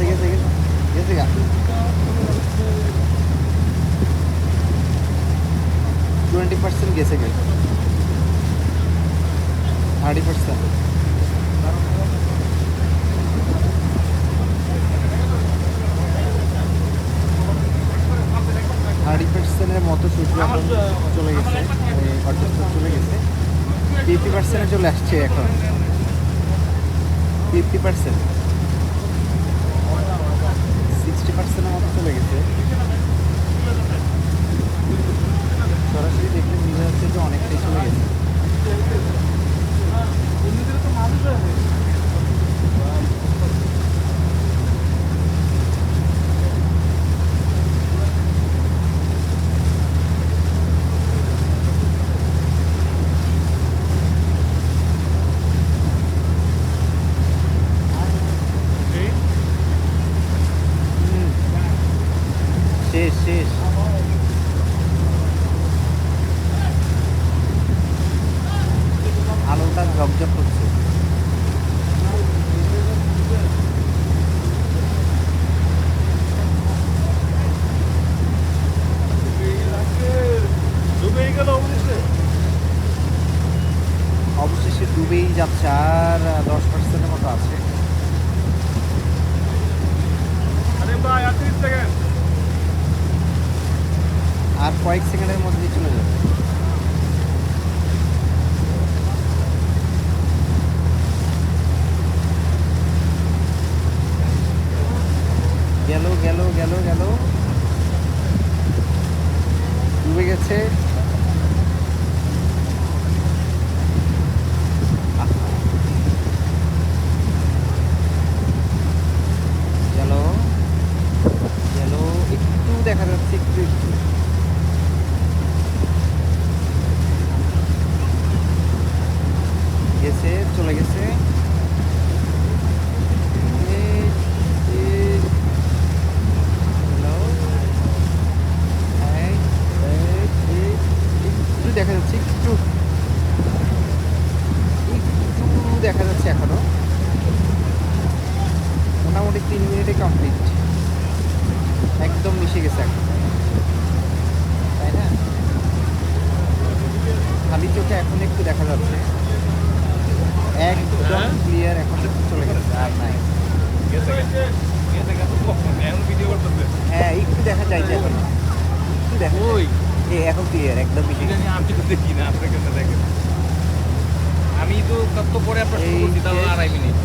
গেছে গেছে গেছে গেছে গা। টোয়েন্টি পার্সেন্ট গেছে গেছে থার্টি পার্সেন্ট থার্টি পার্সেন্টের মতো সূর্য এখন চলে গেছে মানে অর্ধেক চলে গেছে। ফিফটি পার্সেন্টে চলে আসছে এখন। ফিফটি পার্সেন্ট পার্সেন্টের মতো চলে গেছে। শেষ শেষ। আলোটা ঝকঝক করছে। অবশেষে ডুবেই যাচ্ছে আর দশ পার্সেন্টের মতো আছে আর কয়েক সেকেন্ডের মধ্যে চলে যাবে। গেল গেল গেল গেল। ডুবে গেছে আহা। গেল গেল একটু দেখা যাচ্ছে একটু একটু গেছে চলে গেছে। দেখা যাচ্ছে দেখা যাচ্ছে এখনও। মোটামুটি তিন মিনিটে কমপ্লিট একদম মিশে গেছে এখন। তাই না? খালি চোখে এখন একটু দেখা যাচ্ছে। একদম ক্লিয়ার এখন চলে গেছে আর নাই হ্যাঁ একটু দেখা এখন একটু দেখা ওই এখন ক্লিয়ার একদম মিশে গেছে আমি তো কত পরে আপনার আড়াই মিনিট